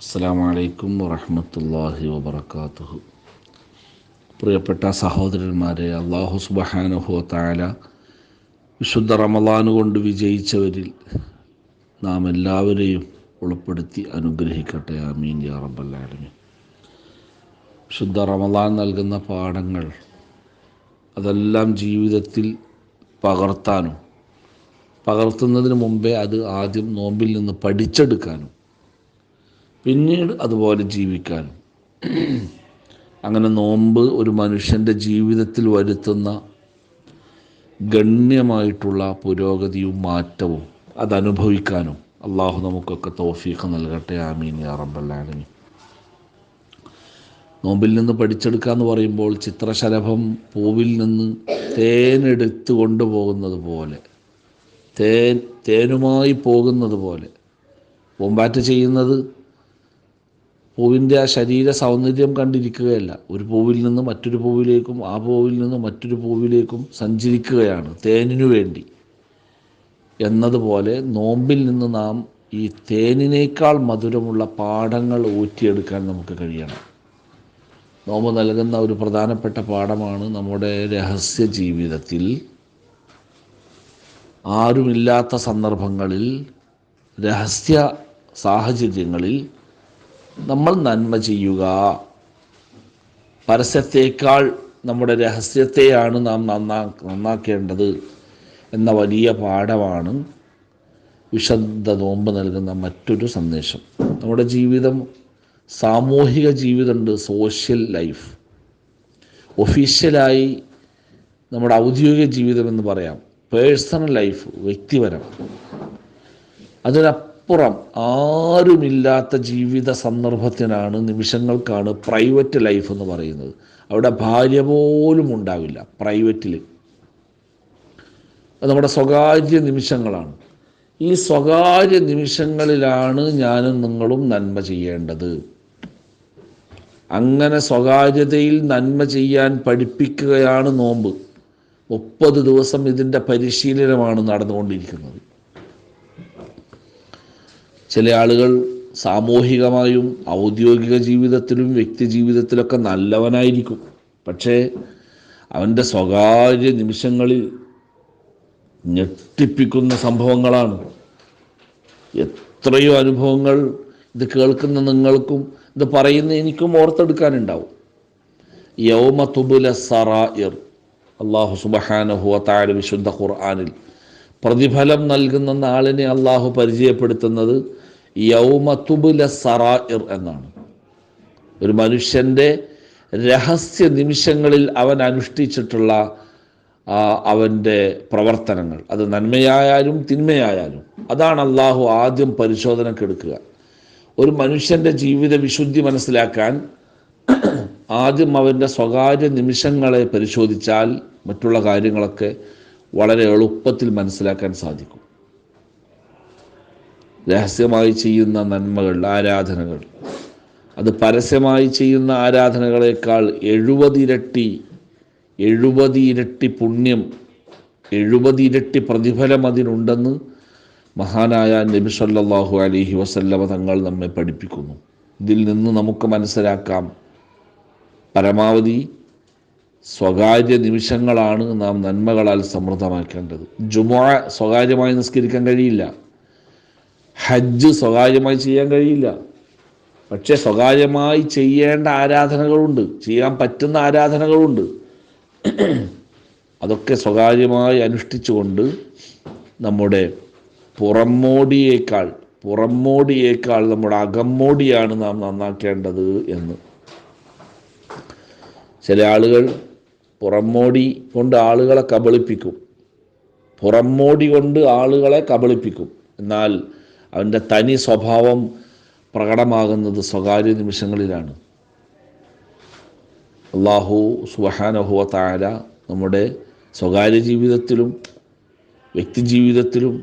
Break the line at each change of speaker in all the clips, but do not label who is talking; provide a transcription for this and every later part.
അസ്സാം വലൈക്കും വറഹമത്തല്ലാഹി വബർക്കാത്തുഹു പ്രിയപ്പെട്ട സഹോദരന്മാരെ അള്ളാഹു സുബഹാനുഹു താല വിശുദ്ധ റമലാന് കൊണ്ട് വിജയിച്ചവരിൽ നാം എല്ലാവരെയും ഉൾപ്പെടുത്തി അനുഗ്രഹിക്കട്ടെ. ആമീൻ യാ റബ്ബല്ലാലമീൻ വിശുദ്ധ റമലാൻ നൽകുന്ന പാഠങ്ങൾ അതെല്ലാം ജീവിതത്തിൽ പകർത്താനും പകർത്തുന്നതിന് മുമ്പേ അത് ആദ്യം നോമ്പിൽ നിന്ന് പഠിച്ചെടുക്കാനും പിന്നീട് അതുപോലെ ജീവിക്കാൻ. അങ്ങനെ നോമ്പ് ഒരു മനുഷ്യന്റെ ജീവിതത്തിൽ വരുത്തുന്ന ഗണ്യമായിട്ടുള്ള പുരോഗതിയും മാറ്റവും അതനുഭവിക്കാനും അള്ളാഹു നമുക്കൊക്കെ തോഫീഖ് നൽകട്ടെ. ആമീൻ യാ റബ്ബല്ലാലമീൻ നോമ്പിൽ നിന്ന് പഠിച്ചെടുക്കുക എന്ന് പറയുമ്പോൾ ചിത്രശലഭം പൂവിൽ നിന്ന് തേനെടുത്ത് കൊണ്ടുപോകുന്നത് പോലെ തേൻ തേനുമായി പോകുന്നത് പോലെ. പൂമ്പാറ്റ ചെയ്യുന്നത് പൂവിന്റെ ആ ശരീര സൗന്ദര്യം കണ്ടിരിക്കുകയല്ല. ഒരു പൂവിൽ നിന്ന് മറ്റൊരു പൂവിലേക്കും ആ പൂവിൽ നിന്ന് മറ്റൊരു പൂവിലേക്കും സഞ്ചരിക്കുകയാണ് തേനിനു വേണ്ടി. എന്നതുപോലെ നോമ്പിൽ നിന്ന് നാം ഈ തേനിനേക്കാൾ മധുരമുള്ള പാഠങ്ങൾ ഊറ്റിയെടുക്കാൻ നമുക്ക് കഴിയണം. നോമ്പ് നൽകുന്ന ഒരു പ്രധാനപ്പെട്ട പാഠമാണ് നമ്മുടെ രഹസ്യ ജീവിതത്തിൽ ആരുമില്ലാത്ത സന്ദർഭങ്ങളിൽ രഹസ്യ സാഹചര്യങ്ങളിൽ നമ്മൾ നന്മ ചെയ്യുക. പരസ്യത്തേക്കാൾ നമ്മുടെ രഹസ്യത്തെയാണ് നാം നന്നാ നന്നാക്കേണ്ടത് എന്ന വലിയ പാഠമാണ് വിശുദ്ധ നോമ്പ് നൽകുന്ന മറ്റൊരു സന്ദേശം. നമ്മുടെ ജീവിതം സാമൂഹിക ജീവിതമുണ്ട് സോഷ്യൽ ലൈഫ്. ഒഫീഷ്യലായി നമ്മുടെ ഔദ്യോഗിക ജീവിതം എന്ന് പറയാം. പേഴ്സണൽ ലൈഫ് വ്യക്തിപരം. അതിനപ്പുറം ആരുമില്ലാത്ത ജീവിത സന്ദർഭത്തിനാണ് നിമിഷങ്ങൾക്കാണ് പ്രൈവറ്റ് ലൈഫ് എന്ന് പറയുന്നത്. അവിടെ ഭാര്യ പോലും ഉണ്ടാവില്ല പ്രൈവറ്റിൽ. നമ്മുടെ സ്വകാര്യ നിമിഷങ്ങളാണ്. ഈ സ്വകാര്യ നിമിഷങ്ങളിലാണ് ഞാനും നിങ്ങളും നന്മ ചെയ്യേണ്ടത്. അങ്ങനെ സ്വകാര്യതയിൽ നന്മ ചെയ്യാൻ പഠിപ്പിക്കുകയാണ് നോമ്പ്. മുപ്പത് ദിവസം ഇതിന്റെ പരിശീലനമാണ് നടന്നുകൊണ്ടിരിക്കുന്നത്. ചില ആളുകൾ സാമൂഹികമായും ഔദ്യോഗിക ജീവിതത്തിലും വ്യക്തി ജീവിതത്തിലൊക്കെ നല്ലവനായിരിക്കും. പക്ഷേ അവന്റെ സ്വകാര്യ നിമിഷങ്ങളിൽ ഞെട്ടിപ്പിക്കുന്ന സംഭവങ്ങളാണ്. എത്രയോ അനുഭവങ്ങൾ ഇത് കേൾക്കുന്ന നിങ്ങൾക്കും ഇത് പറയുന്ന എനിക്കും ഓർത്തെടുക്കാനുണ്ടാവും. യൗമ തുബുല സറായിർ അള്ളാഹു സുബഹാനഹു താഴെ വിശുദ്ധ ഖുർആാനിൽ പ്രതിഫലം നൽകുന്ന നാളിനെ അള്ളാഹു പരിചയപ്പെടുത്തുന്നത് യൗമത്തുബുല തുബുല സറായിർ എന്നാണ്. ഒരു മനുഷ്യന്റെ രഹസ്യ നിമിഷങ്ങളിൽ അവൻ അനുഷ്ഠിച്ചിട്ടുള്ള അവന്റെ പ്രവർത്തനങ്ങൾ. അത് നന്മയായാലും തിന്മയായാലും. അതാണ് അള്ളാഹു ആദ്യം പരിശോധനക്കെടുക്കുക ഒരു മനുഷ്യന്റെ ജീവിത വിശുദ്ധി മനസ്സിലാക്കാൻ ആദ്യം അവന്റെ സ്വകാര്യ നിമിഷങ്ങളെ പരിശോധിച്ചാൽ മറ്റുള്ള കാര്യങ്ങളൊക്കെ വളരെ എളുപ്പത്തിൽ മനസ്സിലാക്കാൻ സാധിക്കും. രഹസ്യമായി ചെയ്യുന്ന നന്മകൾ ആരാധനകൾ. അത് പരസ്യമായി ചെയ്യുന്ന ആരാധനകളെക്കാൾ എഴുപതിരട്ടി എഴുപതിരട്ടി പുണ്യം എഴുപതിരട്ടി പ്രതിഫലം അതിനുണ്ടെന്ന് മഹാനായ നബി സല്ലാഹു അലഹി വസല്ലമ തങ്ങൾ നമ്മെ പഠിപ്പിക്കുന്നു. ഇതിൽ നിന്ന് നമുക്ക് മനസ്സിലാക്കാം. പരമാവധി സ്വകാര്യ നിമിഷങ്ങളാണ് നാം നന്മകളാൽ സമൃദ്ധമാക്കേണ്ടത്. ജുമുഅ സ്വകാര്യമായി നിസ്കരിക്കാൻ കഴിയില്ല. ഹജ്ജ് സ്വകാര്യമായി ചെയ്യാൻ കഴിയില്ല. പക്ഷേ സ്വകാര്യമായി ചെയ്യേണ്ട ആരാധനകളുണ്ട്. ചെയ്യാൻ പറ്റുന്ന ആരാധനകളുണ്ട്. അതൊക്കെ സ്വകാര്യമായി അനുഷ്ഠിച്ചുകൊണ്ട് നമ്മുടെ പുറമോടിയേക്കാൾ പുറമോടിയേക്കാൾ നമ്മുടെ അകമ്മോടിയാണ് നാം നന്നാക്കേണ്ടത് എന്ന്. ചില ആളുകൾ പുറമോടി കൊണ്ട് ആളുകളെ കബളിപ്പിക്കും. പുറമോടി കൊണ്ട് ആളുകളെ കബളിപ്പിക്കും. എന്നാൽ അവന്റെ തനി സ്വഭാവം പ്രകടമാകുന്നത് സ്വകാര്യ നിമിഷങ്ങളിലാണ്. അള്ളാഹു സുബഹാനഹുവ താര നമ്മുടെ സ്വകാര്യ ജീവിതത്തിലും വ്യക്തി ജീവിതത്തിലും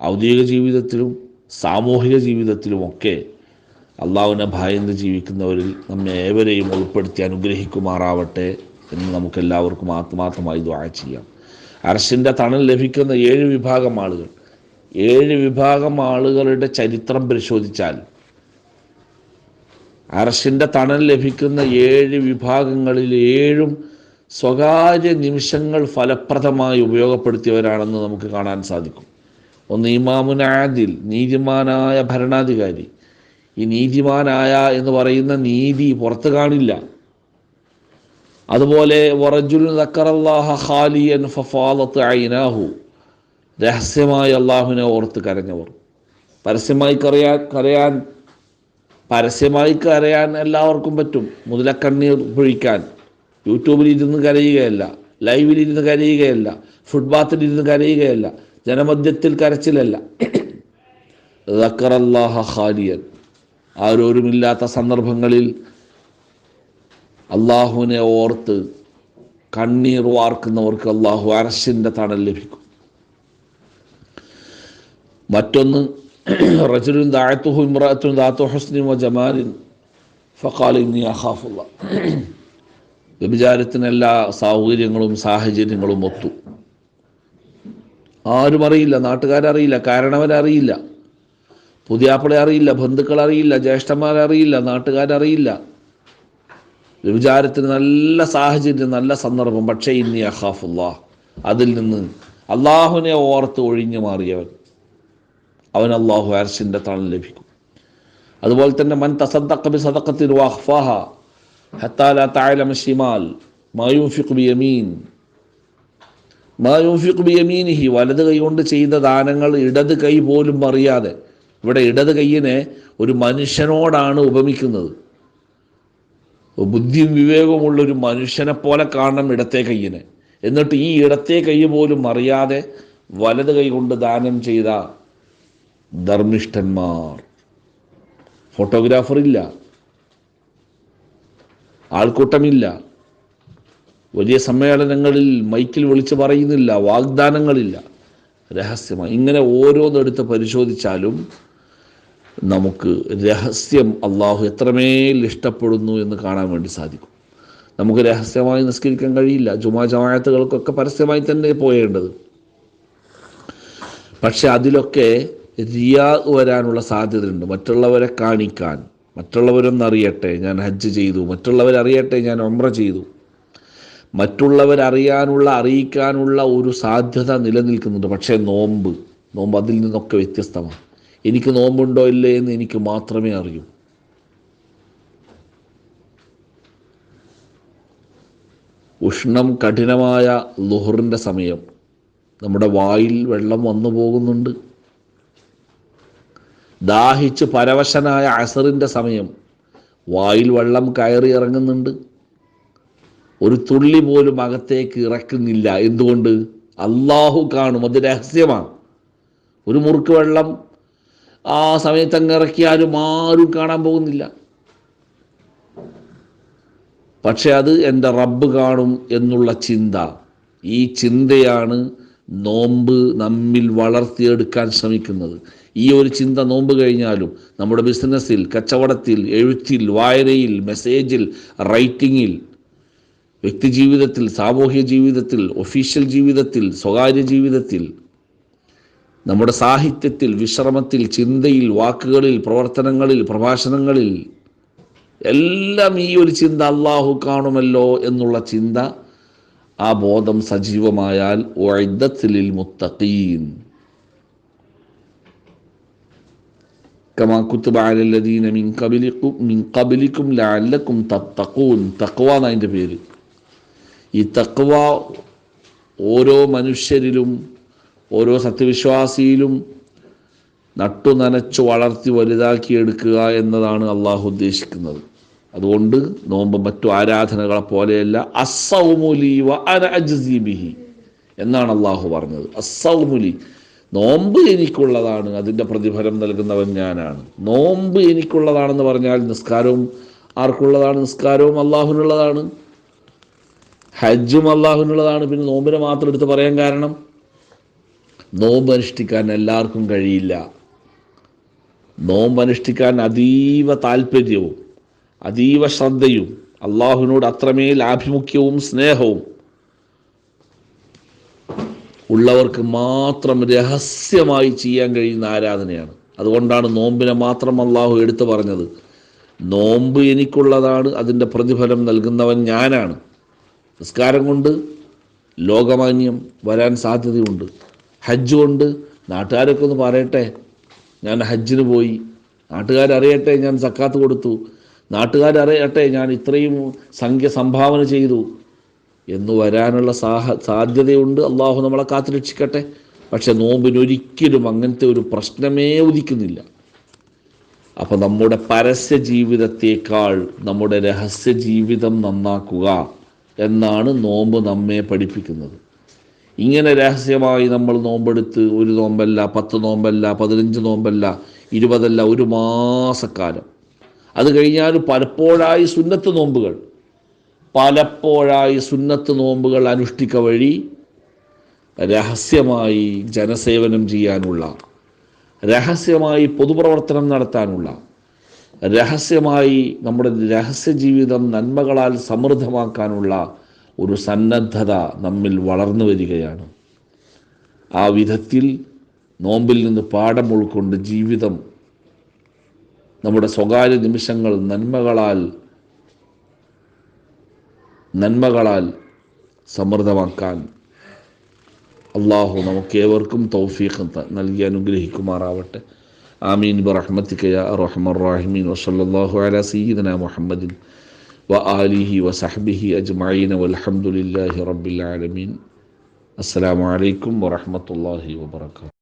ഔദ്യോഗിക ജീവിതത്തിലും സാമൂഹിക ജീവിതത്തിലുമൊക്കെ അള്ളാഹുവിനെ ഭയന്ന് ജീവിക്കുന്നവരിൽ നമ്മെ ഏവരെയും ഉൾപ്പെടുത്തി അനുഗ്രഹിക്കുമാറാവട്ടെ. എന്ന് നമുക്കെല്ലാവർക്കും ആത്മാർത്ഥമായി ദ്വാര ചെയ്യാം. അർശിന്റെ തണൽ ലഭിക്കുന്ന ഏഴ് വിഭാഗം ആളുകൾ. ഏഴ് വിഭാഗം ആളുകളുടെ ചരിത്രം പരിശോധിച്ചാൽ അർശിന്റെ തണൽ ലഭിക്കുന്ന ഏഴ് വിഭാഗങ്ങളിൽ ഏഴും സ്വകാര്യ നിമിഷങ്ങൾ ഫലപ്രദമായി ഉപയോഗപ്പെടുത്തിയവരാണെന്ന് നമുക്ക് കാണാൻ സാധിക്കും. ഒന്ന് ഇമാമുൻ ആദിൽ നീതിമാനായ ഭരണാധികാരി. ഈ നീതിമാനായ എന്ന് പറയുന്ന നീതി പുറത്ത് കാണില്ല. അതുപോലെ രഹസ്യമായി അള്ളാഹുവിനെ ഓർത്ത് കരഞ്ഞവർ. പരസ്യമായി കരയാൻ കരയാൻ പരസ്യമായി കരയാൻ എല്ലാവർക്കും പറ്റും. മുതലക്കണ്ണീർ പൊഴിക്കാൻ. യൂട്യൂബിൽ ഇരുന്ന് കരയുകയല്ല ലൈവിൽ ഇരുന്ന് കരയുകയല്ല ഫുട്ബാത്തിൽ ഇരുന്ന് കരയുകയല്ല ജനമധ്യത്തിൽ കരച്ചിലല്ല. ഖാലിയൻ. ആരോരുമില്ലാത്ത സന്ദർഭങ്ങളിൽ അള്ളാഹുവിനെ ഓർത്ത് കണ്ണീർ വാർക്കുന്നവർക്ക് അള്ളാഹു അരശിന്റെ തണൽ ലഭിക്കും. മറ്റൊന്ന് റജുലിൻ ദാഴത്തുഹു ഇമ്രാത്തുൻ ദാത്തു ഹസ്നീം വ ജമാലിൻ ഫഖാൽ ഇന്നി അഖാഫുള്ള വ്യഭിചാരത്തിന് എല്ലാ സൗകര്യങ്ങളും സാഹചര്യങ്ങളും ഒത്തു. ആരും അറിയില്ല നാട്ടുകാരറിയില്ല കാരണവരറിയില്ല പുതിയാപ്പിളെ അറിയില്ല ബന്ധുക്കൾ അറിയില്ല ജ്യേഷ്ഠന്മാരറിയില്ല നാട്ടുകാരറിയില്ല. വ്യഭിചാരത്തിന് നല്ല സാഹചര്യം നല്ല സന്ദർഭം. പക്ഷേ ഇന്നി അഖാഫുല്ലാ അതിൽ നിന്ന് അള്ളാഹുവിനെ ഓർത്ത് ഒഴിഞ്ഞു മാറിയവൻ അവൻ അള്ളാഹു അർഷിന്റെ തണൽ ലഭിക്കും. അതുപോലെ തന്നെ മൻ തസദ്ദഖബി സദഖത്തിൻ ഹത്താ ലാ തഅലമ ഷിമാൽ മാ യുൻഫിഖു ബി യമീൻ. മാ യുൻഫിഖു ബി യമീനിഹി വലത് കൈ കൊണ്ട് ചെയ്ത ദാനങ്ങൾ ഇടത് കൈ പോലും അറിയാതെ ഇവിടെ ഇടത് കൈയിനെ ഒരു മനുഷ്യനോടാണ് ഉപമിക്കുന്നത്. ബുദ്ധിയും വിവേകവുമുള്ള ഒരു മനുഷ്യനെ പോലെ കാണണം ഇടത്തെ കയ്യിന്. എന്നിട്ട് ഈ ഇടത്തെ കൈ പോലും അറിയാതെ വലത് കൈ കൊണ്ട് ദാനം ചെയ്ത ധർമ്മിഷ്ഠന്മാർ. ഫോട്ടോഗ്രാഫർ ഇല്ല ആൾക്കൂട്ടമില്ല. വലിയ സമ്മേളനങ്ങളിൽ മൈക്കിൽ വിളിച്ച് പറയുന്നില്ല വാഗ്ദാനങ്ങളില്ല. രഹസ്യമായി ഇങ്ങനെ ഓരോന്നെടുത്ത് പരിശോധിച്ചാലും നമുക്ക് രഹസ്യം അള്ളാഹു എത്രമേൽ ഇഷ്ടപ്പെടുന്നു എന്ന് കാണാൻ വേണ്ടി സാധിക്കും. നമുക്ക് രഹസ്യമായി നിസ്കരിക്കാൻ കഴിയില്ല. ജുമാ ജമായത്തുകൾക്കൊക്കെ പരസ്യമായി തന്നെ പോയേണ്ടത്. പക്ഷെ അതിലൊക്കെ റിയാ വരാനുള്ള സാധ്യതയുണ്ട്. മറ്റുള്ളവരെ കാണിക്കാൻ മറ്റുള്ളവരൊന്നറിയട്ടെ ഞാൻ ഹജ്ജ് ചെയ്തു. മറ്റുള്ളവരറിയട്ടെ ഞാൻ ഒമ്ര ചെയ്തു. മറ്റുള്ളവരറിയാനുള്ള അറിയിക്കാനുള്ള ഒരു സാധ്യത നിലനിൽക്കുന്നുണ്ട്. പക്ഷേ നോമ്പ് നോമ്പ് അതിൽ നിന്നൊക്കെ വ്യത്യസ്തമാണ്. എനിക്ക് നോമ്പുണ്ടോ ഇല്ലേ എന്ന് എനിക്ക് മാത്രമേ അറിയൂ. ഉഷ്ണം കഠിനമായ ലുഹറിന്റെ സമയം. നമ്മുടെ വായിൽ വെള്ളം വന്നു പോകുന്നുണ്ട്. ദാഹിച്ച് പരവശനായ അസറിന്റെ സമയം. വായിൽ വെള്ളം കയറി ഇറങ്ങുന്നുണ്ട്. ഒരു തുള്ളി പോലും അകത്തേക്ക് ഇറക്കുന്നില്ല. എന്തുകൊണ്ട്? അള്ളാഹു കാണും. അത് രഹസ്യമാണ്. ഒരു മുറുക്ക് വെള്ളം ആ സമയത്ത് അങ്ങ് ഇറക്കിയാലും ആരും കാണാൻ പോകുന്നില്ല. പക്ഷെ അത് എന്റെ റബ്ബ് കാണും എന്നുള്ള ചിന്ത. ഈ ചിന്തയാണ് നോമ്പ് നമ്മിൽ വളർത്തിയെടുക്കാൻ ശ്രമിക്കുന്നത്. ഈ ഒരു ചിന്ത നോമ്പ് കഴിഞ്ഞാലും നമ്മുടെ ബിസിനസ്സിൽ കച്ചവടത്തിൽ എഴുത്തിൽ വായനയിൽ മെസ്സേജിൽ റൈറ്റിങ്ങിൽ വ്യക്തി ജീവിതത്തിൽ സാമൂഹ്യ ജീവിതത്തിൽ ഒഫീഷ്യൽ ജീവിതത്തിൽ സ്വകാര്യ ജീവിതത്തിൽ നമ്മുടെ സാഹിത്യത്തിൽ വിശ്രമത്തിൽ ചിന്തയിൽ വാക്കുകളിൽ പ്രവർത്തനങ്ങളിൽ പ്രഭാഷണങ്ങളിൽ എല്ലാം ഈ ഒരു ചിന്ത അള്ളാഹു കാണുമല്ലോ എന്നുള്ള ചിന്ത ആ ബോധം സജീവമായാൽ ഒഴുദ്ധത്തിലിൽ മുത്തഖീൻ കമാ പേര്. ഈ തക്വ ഓരോ മനുഷ്യരിലും ഓരോ സത്യവിശ്വാസിയിലും നട്ടു നനച്ചു വളർത്തി വലുതാക്കിയെടുക്കുക എന്നതാണ് അള്ളാഹു ഉദ്ദേശിക്കുന്നത്. അതുകൊണ്ട് നോമ്പ് മറ്റു ആരാധനകളെ പോലെയല്ല അസൗമുലി വ എന്നാണ് അള്ളാഹു പറഞ്ഞത്. അസൗമുലി നോമ്പ് എനിക്കുള്ളതാണ് അതിന്റെ പ്രതിഫലം നൽകുന്നവൻ ഞാനാണ്. നോമ്പ് എനിക്കുള്ളതാണെന്ന് പറഞ്ഞാൽ നിസ്കാരവും ആർക്കുള്ളതാണ്? നിസ്കാരവും അള്ളാഹുവിനുള്ളതാണ്. ഹജ്ജും അള്ളാഹുവിനുള്ളതാണ്. പിന്നെ നോമ്പിനെ മാത്രം എടുത്ത് പറയാൻ കാരണം നോമ്പ് അനുഷ്ഠിക്കാൻ എല്ലാവർക്കും കഴിയില്ല. നോമ്പ് അനുഷ്ഠിക്കാൻ അതീവ താല്പര്യവും അതീവ ശ്രദ്ധയും അള്ളാഹുവിനോട് അത്രമേൽ ആഭിമുഖ്യവും സ്നേഹവും ഉള്ളവർക്ക് മാത്രം രഹസ്യമായി ചെയ്യാൻ കഴിയുന്ന ആരാധനയാണ്. അതുകൊണ്ടാണ് നോമ്പിനെ മാത്രം അള്ളാഹു എടുത്തു പറഞ്ഞത്. നോമ്പ് എനിക്കുള്ളതാണ് അതിന്റെ പ്രതിഫലം നൽകുന്നവൻ ഞാനാണ്. നിസ്കാരം കൊണ്ട് ലോകമാന്യം വരാൻ സാധ്യതയുണ്ട്. ഹജ്ജ് കൊണ്ട് നാട്ടുകാരൊക്കെ ഒന്ന് പറയട്ടെ. ഞാൻ ഹജ്ജിന് പോയി. നാട്ടുകാരറിയട്ടെ ഞാൻ സക്കാത്ത് കൊടുത്തു. നാട്ടുകാരറിയട്ടെ ഞാൻ ഇത്രയും സംഖ്യ സംഭാവന ചെയ്തു. എന്ന് വരാനുള്ള സാഹ സാധ്യതയുണ്ട്. അള്ളാഹു നമ്മളെ കാത്തുരക്ഷിക്കട്ടെ പക്ഷെ നോമ്പിനൊരിക്കലും അങ്ങനത്തെ ഒരു പ്രശ്നമേ ഉദിക്കുന്നില്ല. അപ്പോൾ നമ്മുടെ പരസ്യ ജീവിതത്തേക്കാൾ നമ്മുടെ രഹസ്യ ജീവിതം നന്നാക്കുക എന്നാണ് നോമ്പ് നമ്മെ പഠിപ്പിക്കുന്നത്. ഇങ്ങനെ രഹസ്യമായി നമ്മൾ നോമ്പെടുത്ത് ഒരു നോമ്പല്ല പത്ത് നോമ്പല്ല പതിനഞ്ച് നോമ്പല്ല ഇരുപതല്ല ഒരു മാസക്കാലം. അത് കഴിഞ്ഞാൽ പലപ്പോഴായി സുന്നത്ത് നോമ്പുകൾ. പലപ്പോഴായി സുന്നത്ത് നോമ്പുകൾ അനുഷ്ഠിക്ക വഴി രഹസ്യമായി ജനസേവനം ചെയ്യാനുള്ള രഹസ്യമായി പൊതുപ്രവർത്തനം നടത്താനുള്ള രഹസ്യമായി നമ്മുടെ രഹസ്യ ജീവിതം നന്മകളാൽ സമൃദ്ധമാക്കാനുള്ള ഒരു സന്നദ്ധത നമ്മിൽ വളർന്നു വരികയാണ്. ആ വിധത്തിൽ നോമ്പിൽ നിന്ന് പാഠം ഉൾക്കൊണ്ട് ജീവിതം നമ്മുടെ സ്വകാര്യ നിമിഷങ്ങൾ നന്മകളാൽ നന്മകളാൽ സമൃദ്ധമാക്കാൻ അള്ളാഹു നമുക്കേവർക്കും തൗഫീഖ് നൽകി അനുഗ്രഹിക്കുമാറാവട്ടെ. ആമീൻ. ബറഹ്മത്തിക യാ അർഹമർ റഹീമീൻ. വസല്ലല്ലാഹു അലാ സയ്യിദന മുഹമ്മദിൻ വ ആലിഹി വസഹ്ബിഹി അജ്മഈൻ വൽഹംദുലില്ലാഹി റബ്ബിൽ ആലമീൻ. അസ്സലാമു അലൈക്കും വറഹ്മത്തുള്ളാഹി വബറകാതുഹു.